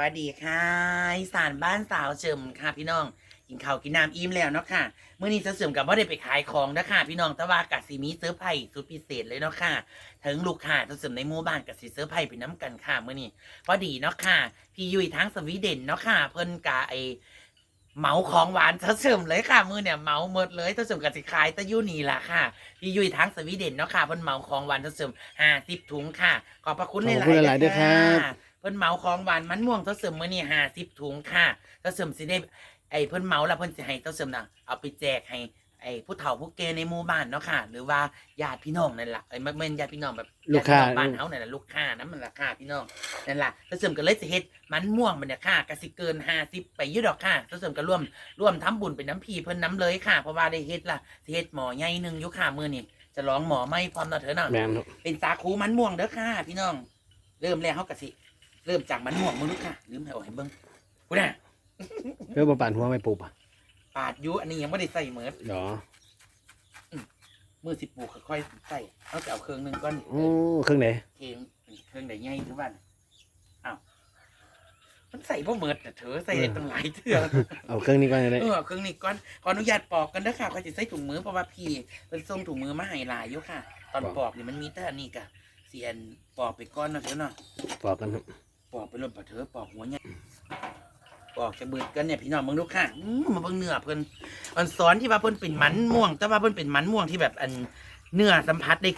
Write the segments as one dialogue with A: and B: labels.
A: วัสดีค่ะสานบ้านสาวเฉิมค่ะพี่น้องกินข้าวกินน้ำอิ่มแล้วเนาะค่ะเมื่อนี้สาวเฉิมกับว่าได้ไปขายของนะค่ะพี่น้องแต่ว่ากัสิมีเซอร์ไพรส์สุดพิเศษเลยเนาะค่ะถึงลูกค้าสาวเฉิมในหมู่บ้านกัสิเซอร์ไพรส์ไปน้ำกันค่ะเมื่อนี้พอดีเนาะค่ะพี่ยุ้ยทั้งสวีเดนเนาะค่ะ เพิ่นกะไอเมาของหวานสาวเฉิมเลยค่ะมือเนี่ยเมาหมดเลยสาวเฉิมกับสิขายตะยุนีล่ะค่ะพี่ยุ้ยทั้งสวีเดนเนาะค่ะเพิ่นเมาของหวานสาวเฉิมห้าสิบถุงค่ะ ขอบพระคุณห
B: ขอบ
A: ลายๆ
B: หลายๆด้วยครับะ
A: พิ่นเหมาของหวานมันม่วงเต้าเสริมมื้อนี้ห้าสิบถุงค่ะเต้าเสริมสิได้ไอ้เพิ่นเหมาแล้วเพิ่นสิให้เต้าเสริมน่ะเอาไปแจกให้ไอ้ผู้เฒ่าผู้แก่ในหมู่บ้านเนาะค่ะ หรือว่าญาติพี่น้องนั่นล่ะไอ้ไม่แม่นญาติพี่น้องแบบ
B: ลูกค้า
A: ญติพี่น้องบ้านเฮานั่นน่ะลูกค้านั่นมันราคาพี่น้องนั่นล่ะเต้าเสริมก็เลยสิเฮ็ดมันม่วงมันเนี่ยค่ะก็สิเกิน50ไปอยู่ดอกค่ะเต้าเสริมก็ร่วมร่วมทำบุญเป็นน้ำพีเพิ่นน้ำเลยค่ะ เพราะว่าได้เฮ็ดล่ะสิเฮ็ดหมอใหญ่หนึงอยู่ค่ะมื้อนี้จะร้องหมอไม่พร้อมเนาะเถอะเนาะ
B: แมนครับ
A: เป็นสาคูมันม่วงเด้อค่ะพี่น้อง เริ่มแล้วเขากะสิ เริ่มจากมันม่วงมึงลูกค่ะลืมให้เอาให้เบิ้งกูน่ะ
B: เพื่อมาปั่นหัวไม่ปลูกอะ
A: ปาดอยุอันนี้ยังไม่ได้ใส่เหมือด
B: เดี๋ยว
A: มือสิปลูกค่อยๆใส่เอาจะเอาเครื่องหนึงก่อน
B: โอ้เครื่องไหน
A: เครื่องเครื่องไหนใหญ่ทุกวันอ้าวมันใส่พ่เหมือดแต่เธอใส่ได้ตั้งหลายเถื่อ
B: เอาเครื่องนี้ก่อนเลย
A: เออเอาเครื่องนี้ก่อนขออนุญาตปอกกันเด้อค่ะเขาจะใส่ถุงมือเพราะว่าพี่เป็นส่งถุงมือมาให้หลายอยู่ค่ะ ตอนปอกนี่มันมีแต่อันนี้กะเสียนปอกไปก้อนเนาะเถอะเนาะ
B: ปอกกันครับ
A: ปอกไปรถปะเถอะปอกหัวเนี่ยปอกจะเบิดกันเนี่ยพี่น้องมึงดูค่ะอืมมาเบิ่งเนื้อเพิ่นมันสอนที่ว่าเพิ่นเป็นมันม่วง แต่ว่าเพิ่นเป็นมันม่วงที่แบบอันเนื้อสัมผัสได้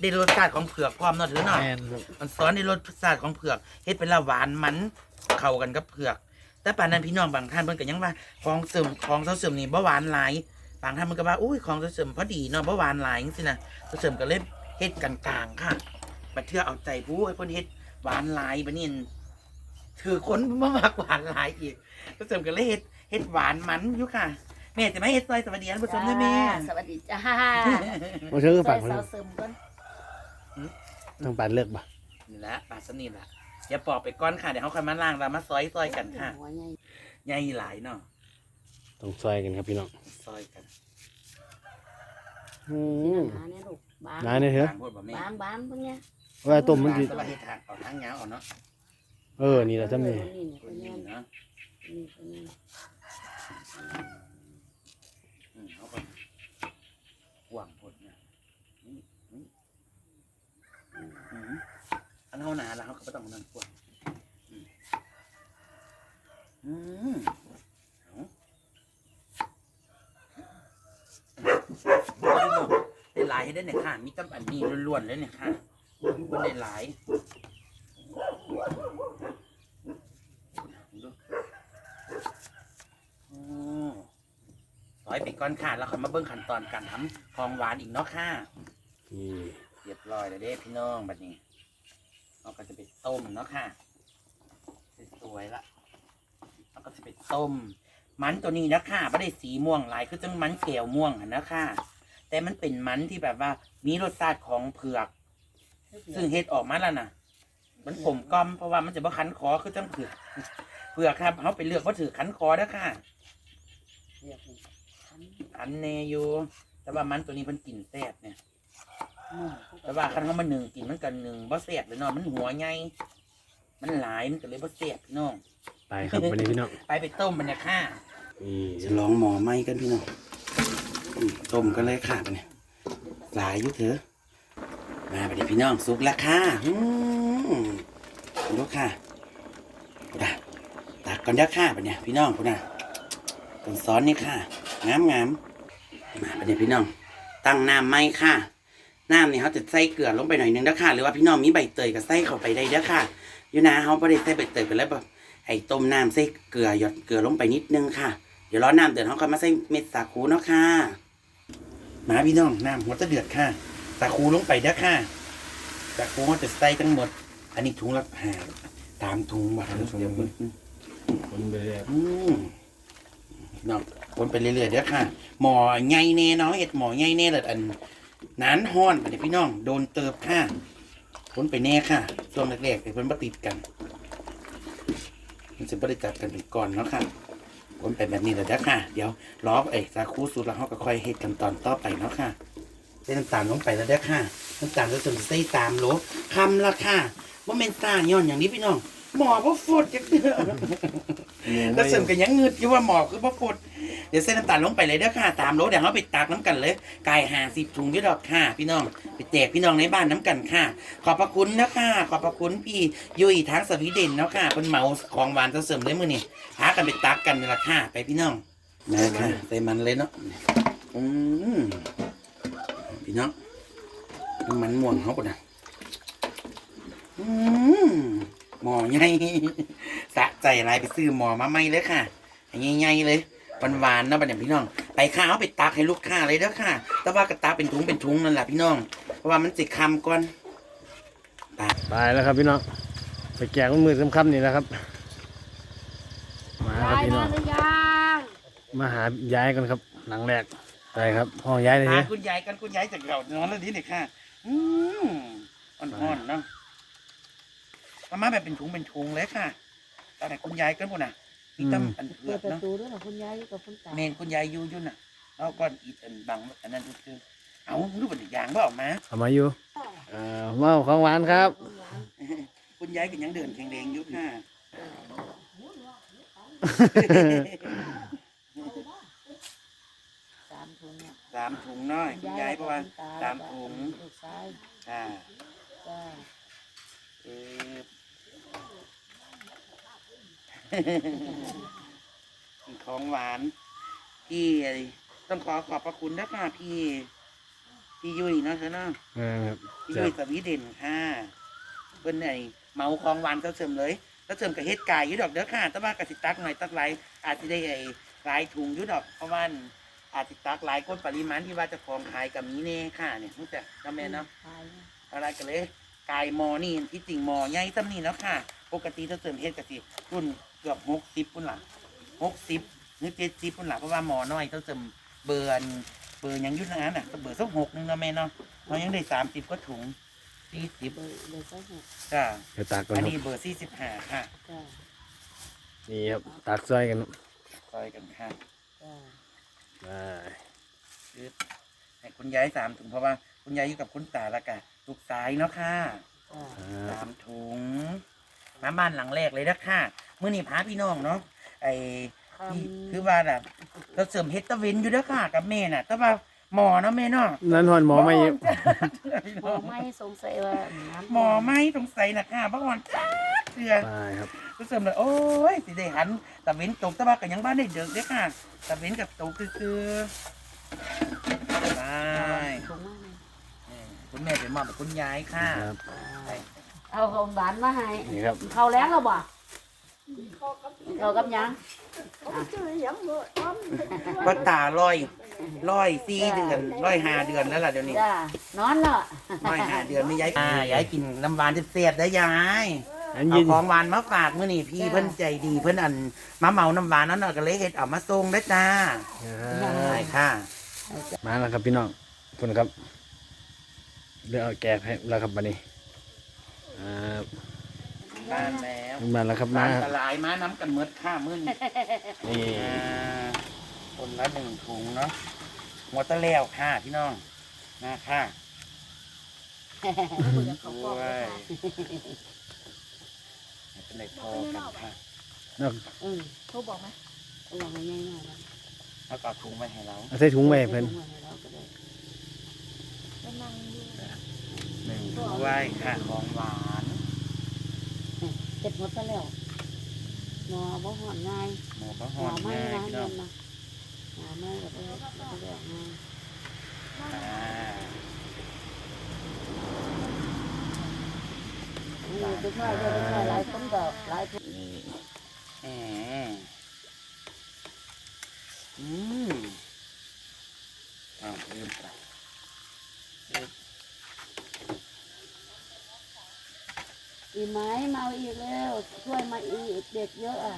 A: ได้รสชาติของเผือกพร้อมเนาะเถอะเนาะ
B: แมนครับ
A: มันสอนในรสชาติของเผือกเฮ็ดเป็นละหวานมันเข้ากันกับเผือก แต่ป่านนั้นพี่น้องบางท่านเพิ่นก็ยังว่าของเสริมของเสาเสริมนี่บ่หวานหลายบางท่านมันก็ว่าอุ้ยของเสาเสริมพอดีเนาะบ่หวานหลายจังซี่นะเสาเสริมก็เลยเฮ็ดกลางๆค่ะบัดเทื่อเอาใจผู้ให้เพิ่นเฮ็ด หวานหลายบัดนี้ถือคนบ่มักหวานหลายอีกเสาเสริมก็เลยเฮ็ดเฮ็ดหวานมันอยู่ค่ะ แม่จะมาเฮ็ดซอยสวัสดีท่านผู้ชมด้วยแม่
C: สวัสดีจ้า
B: มาเชื่อ
C: ใส่
B: ปั่นคน
C: เสาซึมก่อน
B: ต้องปั่นเลือกป่ะ
A: นี่แหละปลาสนิทละอย่าปอกไปก้อนค่ะเดี๋ยวเขาค่อยมาล้างแล้วมาซอยซอยกันค่ะ
C: หัวใหญ่
A: ใหญ่หลายเนาะ
B: ต้องซอยกันครับพี่น้อง
A: ซอยกัน
B: อืม
C: หนาเนี่ยลูกบาง
B: นายเนี่ยเหรอบา
A: งพูดบ่แม่
C: บางบางพวกเนี้ย
B: ว่าต้มมัน
A: บาง
B: สิ
A: แต่ว่าเฮ็ดทางเอาทางยาวเอาเนาะ
B: เออ นี่แหละจำนี่
C: นี่เนี่ย
A: ตั
C: ตัวว
A: นี้
C: เนี้ย
A: เนาะ
C: นี่ตัวนี้
A: อืมเอาไปหวังพูดเนี่ยนี่นี่อืมอืมอันเท่าหนาแล้วเขาก็ไม่ต้องนั่งกวางอืมอืมเอาได้หลายให้ได้เนี่ยค่ะมีตั้งอันนี้ล้วนๆเลยเนี่ยค่ะ มันได้หลายดูอืมร้อยไปก้อนค่ะแล้วเขามาเบิ้งขั้นตอนการทำของหวานอีกเนาะค่ะ
B: นี่
A: เรียบร้อยแล้วเด้พี่น้องบัดนี้เราก็จะไปต้มเนาะค่ะสวยๆละเราก็จะไปต้ม มันตัวนี้นะค่ะไม่ได้สีม่วงหลายคือจังมันแก้วม่วงอะนะค่ะแต่มันเป็นมันที่แบบว่ามีรสชาติของเผือก ซึ่งเฮ็ดออกมาแล้วนะมันผมกลอมเพราะว่ามันจะบ่คันคอคือจังเผือกเผือกครับเขาไปเลือกว่าถือคันคอนะค่ะ
C: เรียกนี่คัน
A: คันเนอยู่ แต่ว่ามันตัวนี้มันกลิ่นแซ่บเนี่ย
C: นุ่ม
A: แต่ว่าคันเขามาหนึ่งกินมันกันหนึ่งบ่แซ่บเลยเนาะมันหัวใหญ่มันหลายมันก็เลยบ่แซ่บพี่น้อง
B: ไปครับวันนี้พี่น้อง
A: ไปไปต้มมันเนี่ยค่ะ
B: นี่
A: จะลองหมอไหมกันพี่น้องอืมต้มกันเลยค่ะไปเนี่ยหลายอยู่เถอะ มาไปเดี๋ยวพี่น้องสุกแล้วค่ะดูค่ะกูนะตักก่อนเด้อค่ะไปเนี่ยพี่น้องกูนะต้นซ้อนนี่ค่ะงามงามๆมาไปเดี๋ยวพี่น้อง ตั้งน้ำไหมค่ะน้ำนี่เขาจะใส่เกลือลงไปหน่อยนึงนะค่ะ หรือว่าพี่น้องมีใบเตยก็ใส่เข้าไปได้เด้อค่ะอยู่นะเขาไม่ได้ใส่ใบเตยกันแล้วแบบให้ต้มน้ำใส่เกลือหยดเกลือลงไปนิดนึงค่ะ เดี๋ยวร้อน้ำเดือดเขาก็มาใส่เม็ดสาคูเนาะค่ะมาพี่น้องน้ำหัวจะเดือดค่ะ สาคูลงไปเด้อค่ะสาคูเขาจะใส่ทั้งหมด อันนี้ถุงละห้าตามถุงบาทเดี๋ยวมึง
B: คนไปเลย
A: อืมน้องคนไปเรื่อยๆเด้อค่ะ หมอใหญ่แน่เนาะเห็ดหมอใหญ่แน่เลยอันนานห้อนไปเดี๋ยวพี่น้อง โดนเติบค่ะคนไปแน่ค่ะช่วงแรกๆไอ้เพิ่นมาติดกัน มันจะบริจับกันเป็นก่อนเนาะค่ะคนไปแบบนี้เลยเด้อค่ะ เดี๋ยวรอไอ้สาคูสูตรแล้วเขาก็ค่อยเฮ็ดกันตอนต่อไปเนาะค่ะ ใส่น้ำตาลลงไปแล้วเด้อค่ะน้ำตาลเราจะใส่ตามโหลคำละค่ะว่าเมนตาลย้อนอย่างนี้พี่น้อง หมอบ่ฟดจักเด้อแต่เสริมกันยังงึดอยู่ว่าหมอคือบ่ฟดเดี๋ยวใส่น้ำตาลลงไปเลยเด้อค่ะตามรถเดี๋ยวเราไปตักน้ำกันเลยกายหาสิบถุงด้วยดอกค่ะ พี่น้องไปแจกพี่น้องในบ้านน้ำกันค่ะ ขอบพระคุณนะค่ะขอบพระคุณพี่ยุ้ยทางสวีเดนเนาะค่ะเป็นเหมาของหวานจะเสริมเลยมื้อนี้หากันไปตักกันนี่ล่ะค่ะไปพี่น้องมาค่ะใส่มันเลยเนาะอืม พี่น้องน้ำมันม่วงเขาปะนะอืมหมอใหญ่สะใจอะไรไปซื้อหมอมาใหม่เลยค่ะใหญ่ๆเลยหวานๆเนาะบัดนี้พี่น้อง ไปข้าวไปตักให้ลูกค้าเลยเด้อค่ะ แต่ว่ากระตาเป็นถุงเป็นถุงนั่นแหละพี่น้อง เพราะว่ามันสิคำก่อนตา
B: ตายแล้วครับพี่น้อง ไปแกงมือค่ำๆนี่แหละครับ มาครับ
C: ยาย
B: พี่น้
C: มา
B: อง
C: หรือยัง
B: มาหายายกันครับ หลังแรก ไปครับห้องยายเลย
A: ตา
B: เนี่ย
A: คุณยายกันคุณยายจากเรานอนแล้วนี้เนี่ยค่ะอืมอ่อนๆเนาะเอามาแบบเป็นถุงเป็นถุงเลยค่ะตาไหนคุณยายกันปุ่นน่ะมีตั้มอันเผื
C: เปิ
A: อ
C: ด
A: ก
C: ประ
A: เนาะ
C: ตูด้วยเหรอคุณยายอยู่กับคุณตา
A: เมนคุณยายอยู่อยู่น่ะแล้วก็อีกอันบังอันนั้นคือเอารูปเป็นยางบ่ออกมา
B: เอามาอยู่เอ่อว้าวของหวานครับ
A: คุณยายก็ยังเดินแข็งแรงอยู่ค่ะ
C: สามถุงเนี่ย
A: สามถุงน้อยคุณยายเพราะว่าสามถุง
C: ลูกชาย
A: ค่ะ
C: จ้า
A: เออของหวานพี่ต้องขอขอบพระคุณนะค่ะพี่ พี่ยุ้ยเนาะเธอเนาะ
B: เออครับ
A: พี่
B: จ้ะ
A: ยุ้ยสวีเดนค่ะเพิ่นไอ้เมาของหวานเขาเสริมเลยแล้วเสริมกับเฮ็ดกายอยู่ดอกเด้อค่ะแต่ว่ากสิตักหน่อยตักหลายอาจจะได้ไอ้หลายถุงอยู่ดอกเพราะว่า อาจจะตักหลายคนปริมาณที่ว่าเจะของขายกับนี้เน่ค่ะเนี่ยรู้จักน้ำแม่เนาะ
C: ขาย
A: อะไรกันเลยกายมอนี่ที่จริงมอใหญ่ซ้ำนี่แล้วค่ะ ปกติถ้าเสริมเฮ็ดกะสิรุ่นเกือบหกสิบปุ่นหลังหกสิบหรือเจ็ดสิบปุ่นหลังเพราะว่าหมอน้อยถ้าเสริมเบิร์นเบอร์หยังอยุ่ทางนั้นน่ะก็เบอร์สักหกหนึงเนาะแม่เนาะเรายังได้สามสิบก็ถุงสี่สิบ
C: เบอร์เบอร์สักหก
A: จ้า
B: เดี๋ยวตักก่อน
A: อัน
B: ครับ
A: นี้เบอร์สี่สิบห้าค่ะ
C: จ้า
B: นี่ครับตักซอยกันครับ
A: ซอยกันค่ะ
C: จ้า
B: ได้
A: คือให้คุณยายสามถุงเพราะว่าคุณยายอยู่กับคุณตาละกันลูกสายเนาะค่ะ
C: จ้า
B: ครับ
A: สามถุงมาบ้านหลังแรกเลยนะค่ะเมื่อนี่พาพี่น้องเนาะไอ
C: คำ
A: ที่คือว่าแบบเราเสริมเฮดตะเวนอยู่เด้อค่ะ กับแม่น่ะแต่ว่าหมอเนาะแม่เนาะ
B: นั่นหอนหมอไม่
C: หมอไม่สงสัยว่าน้ำ
A: หมอไม่สงสัยนะค่ะเพราะว่าจ้า เตือ
B: ตายครับ
A: ก็เสริมเลยโอ้ยสิได้หันตะเวนตกแตะว่ากันยังบ้านได้เดือกเด้อค่ะตะเวนกับตกคือๆไป
C: ถุงมากเลย
A: นี่คุณแม่เป็นหมอแบบคุณยายค่ะ
B: ครับ
A: ไป
C: เอาของหวานมาให้
B: นี่ครับ
C: เขาแล้วเหรอบ่เขากับยัง
A: ป้าตาลอยลอยสี่เดือนลอยห้าเดือนแล้วล่ะเดี๋ยวนี้
C: จ้านอนแล้ว
A: ลอยห้าเดือนไม่ย้ายอ่ายายกินน้ำหวานเสียดๆได้ยาย
B: อัน
A: เอา
B: ยิน
A: ของหวานมาฝากมื้อนี่พี่เพิ่นใจดีเพิ่นอันมาเหมาน้ำหวานนั่นน่ะก็เลยเฮ็ดเอามาส่งได้อจ้าใช่ค่ะ
B: มาแล้วครับพี่น้องขอบคุณครับเดี๋ยวเอาแกะให้แล้วครับวันนี้อ่า
A: บ้านแล้ว
B: มาแล้วครับ
A: บ้า
B: มา
A: นตลายมาน้ำกันเมดค่ามื้อนี้
B: นี่
A: อ่าคนละหนึ่งถุงเนาะหัวตะแล้วค่ะพี่น้องมาค่ะด้วย เป็นไรพอกันค่ะ
B: เอา
C: อืมเขาบอกไหมเขาบอกง่ายๆนะ
A: แล้วก็เอาถุงมาให้เรา
B: เอาใส่ถุงไว้ให้เพิ่น
A: หนึ่งด้วยค่ะของหวาน
C: เจ็ดหมดซะแล้วหมอบ่หอนง่าย
A: หมูก็
C: ห
A: ห
C: ม
A: อ
C: อนไม่
A: ง่าย
C: นะ
A: พี่
C: เงิ
A: น้อง
C: นนะหมอไม่ก็ไปก็ไปง่าย
A: อ่า
C: นี่คือน้อยเดียวน้อยหลายคนก็หลายคน
A: นี่อืมอืมอ้าวลืมไป
C: อีไหมมาเอาอีกแล้วช่วยมาอีกเด็กเยอะอะ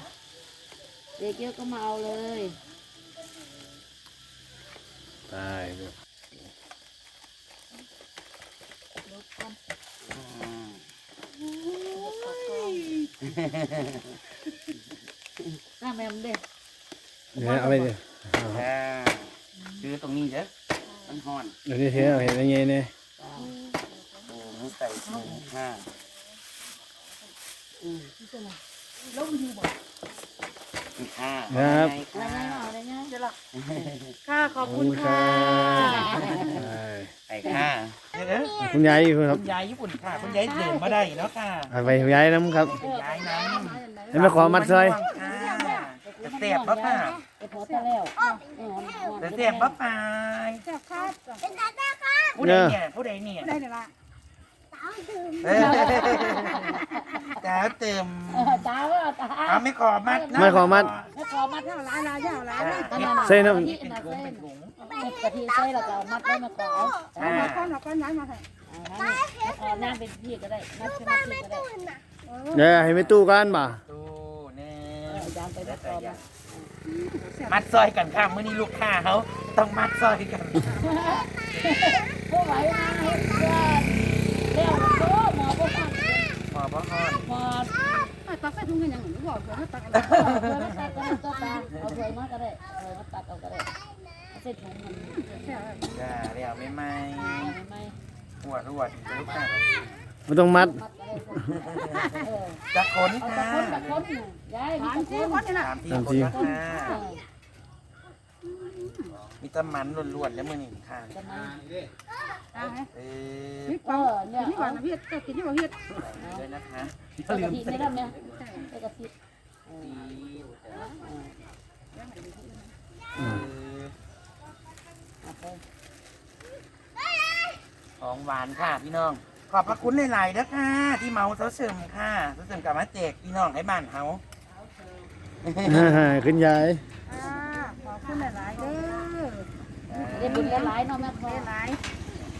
C: เด็กเยอะก็มาเอาเลย
B: ตายครับ
C: หน้าแมมเด้
B: เดี๋ยวเอาไปเดี๋ยวเอา
A: อ่าซื้อตรงนี้เด้อมันห่อน
B: เดี๋ยวนี้เทเอาเห็นยังไงเนี่ย
A: โอ้ใส่ถุงค่ะ
C: อืม
A: ค่ะ
B: ครับ
C: อะไรเงี้ยอะไรเงี้ยเดี๋ยวละ
D: ค่ะขอบคุณค่ะ
A: ไปค่ะ
B: คุณยายอยู่ครับ
A: คุณยายญี่ปุ่นค่ะคุณยายเดินมาได้เนาะค่ะ
B: เอาไปคุณยายน้ำครับ
A: คุณยายนั้น
B: ให้มาขอมัดซอย
A: จะเสียบปะป่า
C: ไปพอตะแล้วเออ
A: จะเสียบปะป่า
D: เจ้าค่ะ
A: ผู้ใดเนี่ยผู้ใดเนี่ย
D: ได้เลยละ
A: เออจ้าเติม
C: ออตาว่าตา
A: เอาไม่ขอมัดนะ
B: ไม่ขอมัด
C: ไม่ขอมัด
D: เจ้าหลายลาเจ้าหลายลาย
B: ใส่น้ำ
C: กะทิ
A: เป็น
C: นะ
A: ถุง
C: เส้
A: เป็นถุง
C: กะทิใส่แล้วก็มัดได้มาขอ
D: เอามาก้อนเอาก้อนย้ายมาให้
C: อ่าขอน้ำเป็นพี่ก็ได้มัดเป็นพี่ก็ได้
B: เดี๋ยวให้ไปตู้กันบ่า
A: ตู้แน่
C: เออจางไปมาขอมา
A: มัดซอยกันค่ะมื้อนี้ลูกค้าเขาต้องมัดซอยกัน
C: ผู้ไหวนะเฮ็ดเพื่อน เลี้ยวมันโตหมอบ่ฟัง
A: หมอบ่ฮอน
C: หมอ
D: ตักใส่ถุงกันยังหรือบอกเผื่อให้ตัก
C: เอาถ้วยมาตัดก็ได้ตัวตาเอาถ้ยมาก็ได้เอามาตัดเอาก็ได้เอาเส้นถุงมัน
A: จ้าเรียวไม่ไหม
C: ไม่ไม่
A: หัวรวดลูกค้า
B: ไม่ต้องมัด
A: จะขนค่ะ
C: ตะคนะคนยายมี
D: สาม
C: ตะ
D: สี่
C: ค
D: นนะ
A: สามที่คนนะค่ะ มีแตะมันล้วนๆแล้วมื้อนี้ค่ะ
C: จะมา
D: เอาให้
A: เออ
D: นี่
C: เอ
D: ก่อน
C: อเนี่ย
D: นี่ก่อนนะพี่เจ้ากินนี่ก่อนพี่
A: ด้วยนะคะ
C: เอากะทิไม่ได้เนี่ยเอากะทิ
A: เออ
C: เอาไป
A: ของหวานค่ะพี่น้อง ขอบพระคุณหลายๆนะค่ะที่เมาเสาเสริมค่ะเสาเสริมกลับมาแจกพี่น้องให้บ้านเขา
B: คุณยาย
D: ขอบคุณหลายๆเด้อ
C: ได้บุญได้หลายเนาะแม่พ่อ
D: หลาย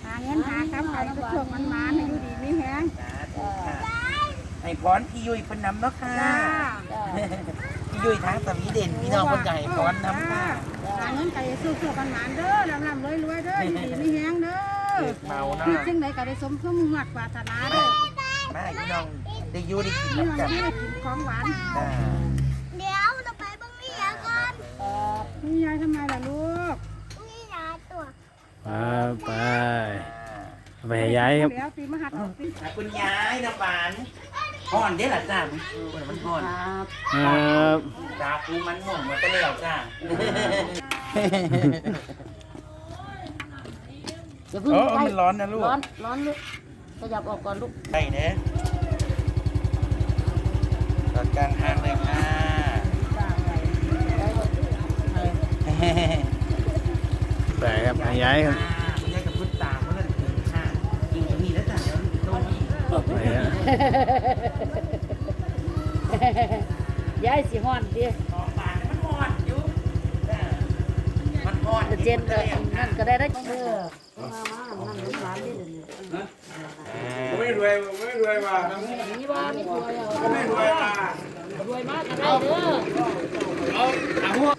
D: หาเงินหาคำไปก็ช่วงมันมาให้อยู่ดีมีแฮง
A: สาธุค่ะให้พรพี่ยุ้ยเพิ่นนำเนาะค่ะ
D: จ้า
C: จ้า
A: พี่ยุ้ยทางสวีเด่นพี่น้องคนใหญ่พรนำค่ะ
D: หาเงินไปสู้ช่วงมันมาเด้อลำลำรวยรวยเด้ออยู่ดีมีแฮงเด้อ
A: เด็กเมาเนาะ
D: คิดจังไดก็ได้สมสมมุ่งมั่นปรารถนาเด้อ
A: มาให้พี่น้องได้อยู่ได้กิน
D: นี่
A: น้ำ
D: วั
A: กันน
D: ที่ได้กินของหวาน
A: จ้า
E: เดี๋ยวเราไปบ้างนี่ยาก่อน
C: เออ
D: นี่ยายทำไมล่ะลูก
E: นี่ยาตัว
B: ไปไปไปให้ยายครับ
D: แล้วตีมหัดออกตี
A: ขอบคุณยายน้ำหวานห่อนเด้อล่ะจ้ามันมันห่อน
C: ครับ
B: ครับ
A: ตาคูมันม่วงหมดไปแล้วจ้า
C: อย่าเพิ่ง
A: โอ้
C: ไป
A: มันร้อนนะลูก
C: ร้อนร้อนลูกขยับออกก่อนลูก
A: ใช่เด้อตอนกลางทางเลยค่ะ
B: ไปครับให้ยายครับ
A: คุณยายกับพุทธตาเมื่อนั้นถึงค่ะกินก็มีแล้วจ้ะเดี๋ยวโตมี
B: ไปฮะ
C: ยายสิฮ้อนดิ
A: ของปานมันห่อนอยู่จ้ะมันห่อน
C: แต่เจนก็นั่นก็ได้ได้เออมามานั่นร้านนี่เดี๋ยวนี้
F: ไม่รวยไม่รวยว่ะ
C: นี่ว่าไม่รวยเอา
F: ไม่รวยว่ะ
C: รวยมากก็ได้เด้อ
F: เอาถามว่า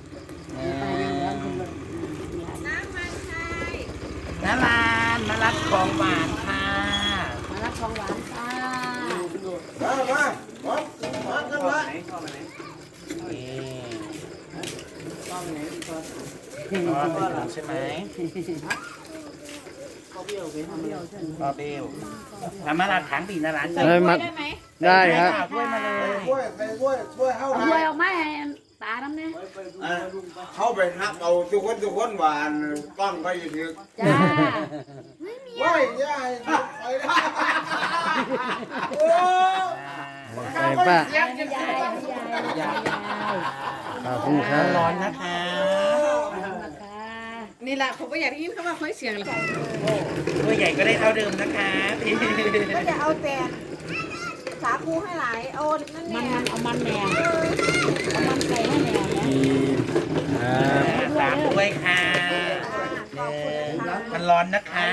A: น้าลานมารับ ของหวานค่ะ
C: มารับของหวานค่ะ
F: มามามามากันวะ
A: ใช่ไหมพ่อเบลทำมาลาถังปีนาร้าน
B: ได้มัดได้ครับ
A: ช่วยมาเลย
F: ช่วยไปช่วยช่วยเข้า
C: เอา
F: ไป
C: รวยออกมาให้ตาน้ำเนี่ย
F: เข้าไปนับเอาทุกคนทุกคนหวานกล้องไปอยู่ถึง
C: จ้า
F: ว้ายย่าไปได้โอ้
B: ไปป้า
C: ให้ยายให้ยายให้ยาย
B: ขอบคุณครับ
A: ร้อนนะคะ
C: นะคะ
D: นี่แหละผมก็อยากได้ยินคำว่าค่อยเสียงเลย
A: ตัวใหญ่ก็ได้เท่าเดิมนะคะพี่
D: ก็จะเอาแต่สาคูให้หลายเอานั่น
C: มัน
D: แน่
C: มันเอามันแหนมเอามันไก่ให้แหนมนะ
B: ดีครับ
A: สามด้วยค่ะมันร้อนนะคะ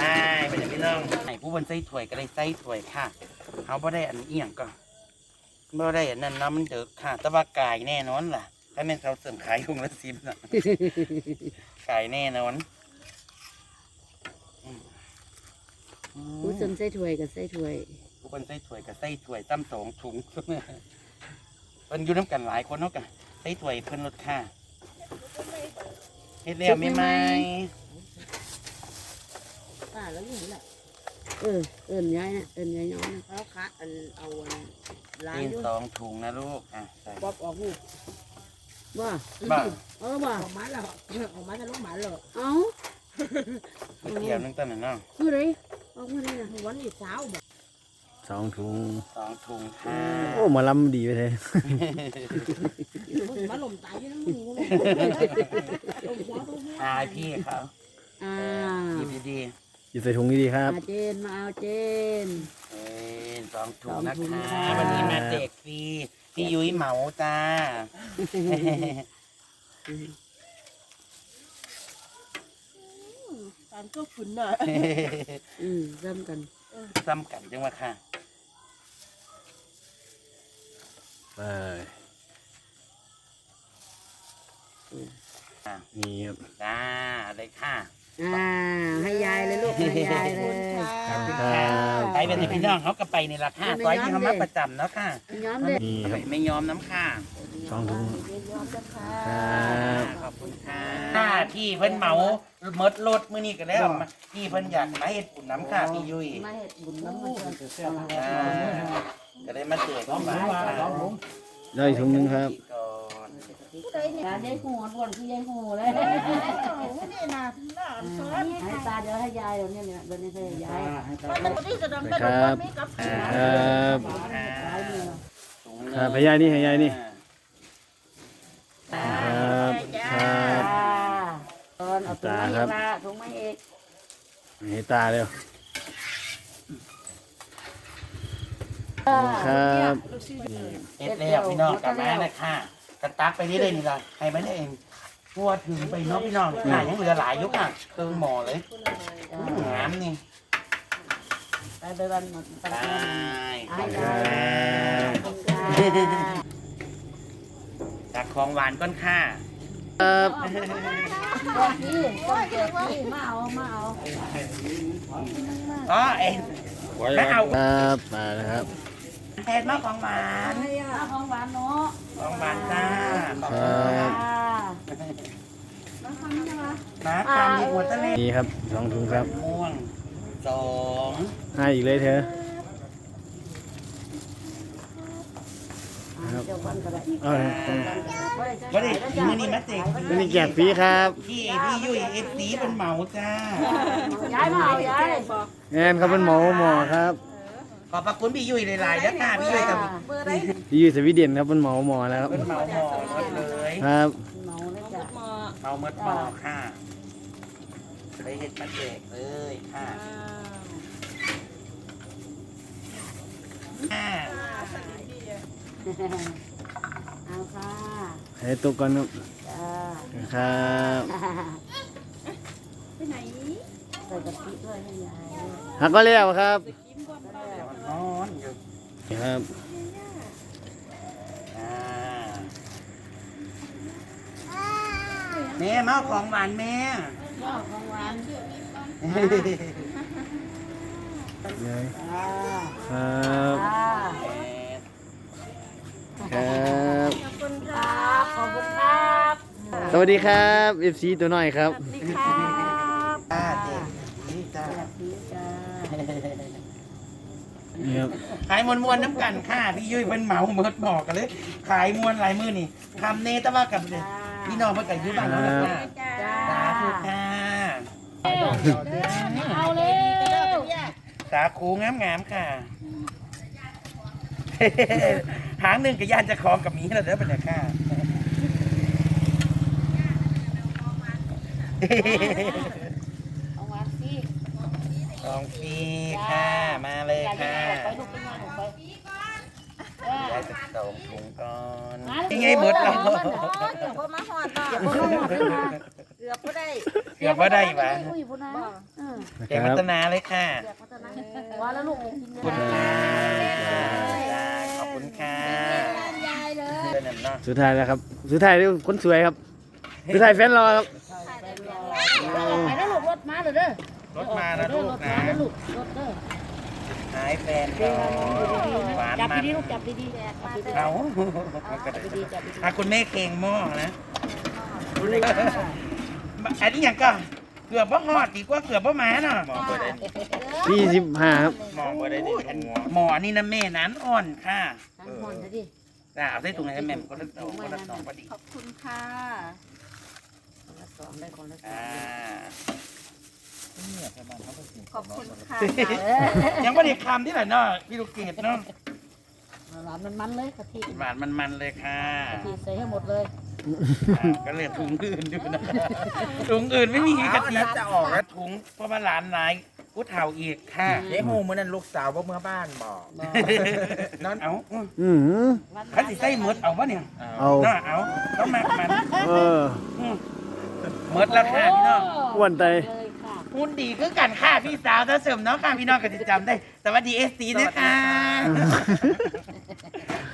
A: ได้ไปเดี๋ยวพี่น้องไอ้ผู้บนไส้ถ้วยก็ได้ไส้ถ้วยค่ะเขาบ่ได้อันเอียงก็บ่ได้อันนั้นนาะมันเดือค่ะ แต่ว่ากายแน่นอนล่ะ ถ้าแม่นเขาเสริมขายยุงละสิบน่ะกายแน่นอน
C: ผู้สนใส่ถ้วยกับใส่ถ้วย
A: ผู้คนใส่ถ้วยกับใส่ถ้วยซ้ำสองถุงเพิ่นอยู่น้ำกันหลายคนเนาะกันใส่ถ้วยเพิ่นลดค่าเฮ็ดแล้วไม่ไหมา
C: แล้วนี่เห็นแหละเออเอิญยายนะเอิญยายน้องนะเขาคัดอันเอาอันลาย
A: กิน
C: ด้วย
A: สองถุงนะลูกอะใส่
C: ป๊อบออกลูกว่า
A: บ้า
C: เออว่า
D: ออกมาแล้วออกมาทะลุหมาเลย
C: เอา
A: เกี่ยวนึงต้นหนึ่งเนาะ
C: คือไรออกมาเลยนะ
D: วันนี้สาวบอก
B: สองถุง
A: สองถุงค่ะ
B: โอ้หมาลำดีไปเลย
D: มาหล่มตายอยู่นะมึงลมหัวตัวแม่
A: อายพี่เขา
C: อ่า
A: หยิบดี
B: อยู่ใส่ถุงดีๆครับ
C: มาเจนมาเอาเจน
A: ๆเอ้ยสองถุง
C: สอง
A: นะ
C: ถุง
A: คะ
C: ค่ะ
A: วันนี้มาเด็กฟรีพี่ยุ้ยเหมาจ้า
D: ตามตัวขุนน่ะ
C: อืมเริ่มกัน
A: ซ้ำกันจังวะค่ะ
B: ไปนี่ครับ
A: จ้าเลยค่ะ
C: อ่าให้ยายเลยลูกให้ยายเลย
B: ครับ
A: ไปเป็นพี่น้องเขาก็ไปในราคาซอยที่เขามาประจำเนาะค่ะ
C: ย้อมเด็ก
B: นี่ครับ
A: ไม่ยอมน้ำค่ะ
B: สองถุง
C: ย้อมเจ้าค่ะ
B: ครับ
A: ขอบคุณค่ะถ้าพี่เพิ่นเหมาเมดรถมื้อนี้ก็แล้วพี่เพิ่นอยากมาเฮ็ดบุญน้ำค่ะพี่ยุ้ย
C: มาเห็ดบุญน้ำมันเกิน
A: อ่าก็ได้มาเจอกันบ้างค่ะ
B: ได้ถุงหนึงครับ
A: ก่อน
C: ตาได้หัวด่วนคือยายหัวเลย
D: ไม่ได้นะน่าสวย
C: ให้ตาเดี๋ยวให้ยายเดี๋ยวนี้เนี่ยเดี๋ยวนี้ให้ยาย
D: มันเป็นที่แสดง
B: ไป
D: เป็น
B: ครั
D: วั
B: บ
D: นนี้กับ
B: ครับ
A: ค่ะ
B: ครับพยายนี่พยายนี่ ครับ ครับ
C: ตอนเอาถุงมาอีกละถุงมาอีก
B: ให้ตาเร็ว ครับ
A: เฮ็ดแล้วพี่น้องกลับมานะค่ะกระตักไปนี่เลยนี่ล่ะให้มันเองพัวถึงไปเนาะพี่น้องค่ะยังเหลือหลายยู่ค่ะเติมหมอเลยงามนี่
C: ไปไปวันหมดไป
A: ไป
C: ให้
B: ครั
C: ยาย
B: บ
A: ตักของหวานก้อนค่ะ
B: ครับ
C: นี่ก็เจ็บพี่มาเอามาเอา
A: อ๋อเอ็นแล้วเอา
B: ครับมาแล้วครับ
A: แทนมาของหวาน
C: เอาของหวานเนาะ
A: ของหวานจ้าขอบ
B: ค
A: คุณ
B: รับ
A: นะตามมีหัวทะเล
B: นี่ครับสองถุงครับ
A: ม่วงสอง
B: ให้อีกเลยเธอ
C: เจ้าวันก็ได้
B: เอาเลย
A: ว่าได้มือนี้มาเจก
B: อันนี้แจกฟรีครับ
A: พี่พี่ยุ้ยเอฟซีเป็นเหมาจ้า
C: ย้ายมาเอาย้าย
B: แอนครับเป็นหมอหมอครับ
A: ขอบพระคุณพี่ยุ้ยหลายๆแล้วค่ะพี่ยุ้ยกับ
B: ที่อยู่สวีเดนครับเป็นหมอหมอแล้วครับ
A: เป็นเหมาหมอหมดเลย
B: ครับ
C: เมาเลยจ้ะ
A: เหมาหมดหมอค่ะได้เห็ดมาแจกเลยค่ะอ่า
C: เอาค่ะ
B: ให้ตุกก่อนครับ
C: จ้า
B: ครับ
D: ไปไหน
C: ใส่กะทิด้วยให้ยายด้วย
B: หักก็แล้วครับ
A: ร้อนอยู่
B: นี่ครับ
A: อ่าแม่มาเอาของหวานแม่
C: ก็ของหวาน
B: เลย
C: อ่า
B: ครับ
C: อ่า
B: ครับ
C: ขอบคุณครับ ขอบคุณครับ
B: สวัสดีครับเอฟซีตัวน้อยครับ
C: นี่ครับ
A: จ้าเด็กนี่จ้า
C: แบบนี้จ้า
B: นี่ครับ
A: ขายมวนมวนๆน้ำกันค่ะพี่ยุ้ยเป็นเหมาเมิดหมอกกันเลย ขายมวนหลายมือนี่ทำเนตะว่ากับเลยพี่น้องเพื่อนกับยุบ้านเขาเลยค่ะ
C: จ้า
A: สาธุค่ะ
C: เอาเร็ว
A: สาคูงามงามๆค่ะ หางหนึ่งกับยานจะคลองกับหมีแล้วเด้อเป็นเนี่ยค่ะ
C: เอาหวานสิ
A: ลองฟรีค่ะ มาเลย
C: อย่า
A: ค่ะ
C: ไปลูกไปงานออกไป
A: ได้สักสองถุงก่อน
C: มา
A: ยังไงหมดแล้ว
D: เดี๋ยวคนมาหอดเนาะ
C: เดี๋ยวคนมาหมดเลยนะ
D: เกือบก็ได้
A: เกือบว่าได้ปะ
C: อุ้ยพุ่นนะเออ
A: เก่งมัตนาเลยค่ะ
C: เดี๋ยวพัฒนาว่าแล้วลูกกิน
A: ขอบคุณ
C: ได้
A: ค่ะขอบคุณค่ะ
D: ยายเลย
A: เดินหน่อยเนาะ
B: สุดท้ายแล้วครับ สุดท้ายนี่คนสวยครับ สุดท้ายแฟนรอครับ
C: ไปแล้วลูกรถมาเลยเด้อ
A: รถมานะลูก
C: รถ
A: นะ
C: มาแล้วลูกรถเด้อ
A: หายแฟนก่อนหวาน
C: จับ
A: มัน
C: ดีๆลูกจับดีๆจับดีๆ
A: เอา
C: จับดีๆจับดี
A: อะคุณแม่เคงหม้อนะอันนี้อย่างก็เกือบบ่ฮอดดีกว่าเกือบบ่มาน่ะ
F: หมอบ่ได้
B: สี่สิบห้าครับ
F: หมอบ่ได้ดิหมอ
A: หมอนี่นะแม่นั้นอ่อนค่ะ
C: ทั้งหมดเลยดิ
A: จ้าเอาใส่ถุงให้แม่คนละสองคนละสองพอดี
D: ขอบคุณค่ะ
C: คนละสองได้คนละสอ
A: อ่าง
D: ขอบคุณค่ะ
C: เออ
A: ยังไม่ได้คำที่ไหนเนาะพี่ลูกเกดเนาะ
C: หวานมันมันๆเลยกะทิ
A: หวานมันๆเลยค่ะ
C: กะทิใส่ให้หมดเลย
A: อ่าก็เลยถุงอื่นดูนะถุงอื่นไม่มีกะทิ
F: แล้วจะออกแล้ว
A: ถุงเพราะว่าหลานหลายกูเฒ่าอีกค่ะ
F: เจ๊ฮูมื้อนั้นลูกสาวบ่เมื่อบ้านบอก
A: นั่นเอา
B: อืม
A: คันสิใส่หมดเอาปะเนี่ย
B: เอา
A: น่าเอาต้องมามัน
B: เออ
A: หมดแล้วค่ะพี่น้อง
B: อ้วนใจ
C: เลยค่ะ
A: หุ่นดีคือกันค่ะพี่สาวเธอเสริมเนาะค่ะพี่น้องก็จะจำได้ สวัสดีเอสซีนะคะ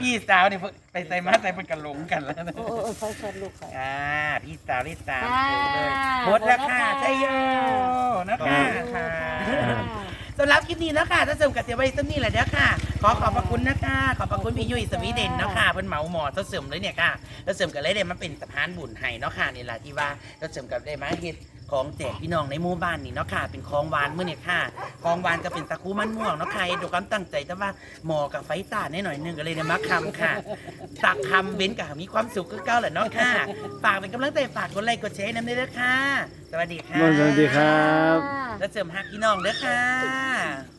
A: พี่สาวเนี่ยไปใส่มาใส่เป็นกันหลงกันแล้วนะ
C: โอ้โอ้โอ้ไฟแฟนลูกค่ะ
A: อ่าพี่สาวที่สาม
C: อ่า
A: เลยหมดแล้วค่ะ ใช่โยนะคะ
C: ค่ะ
A: สำหรับคลิปนี้นะคะถ้าเสริมกับเสียไว้ต้นนี้แหละเด้อค่ะ ขอขอบพระคุณนะคะ ขอบพระคุณพี่ยุ้ยสวีเดนเนาะค่ะเพิ่นเหมาหมอถ้าเสริมเลยเนี่ยค่ะถ้าเสริมกับเลยเดมันเป็นสะพานบุญให้เนาะค่ะนี่แหละที่ว่าถ้าเสริมกับได้มาเฮ็ด ของแจกพี่น้องในหมู่บ้านนี่เนาะค่ะ เป็นของหวานมื้อเนี่ยค่ะ ของหวานก็เป็นตะคูมันม่วงเนาะค่ะเฮ็ดด้วยความตั้งใจแต่ว่าหมอกับไฟตาแน่หน่อยนึงก็เลยได้มาคำค่ะตักคำเว้นกับมีความสุขคือเก่าแหละเนาะค่ะ ฝากเป็นกำลังใจฝากกดไลค์กดแชร์น้ำด้วยเด้อค่ะ สวัสดีค่ะ
B: สวัสดีครับ
A: แล้วเสริมฮักพี่น้องเด้อค่ะ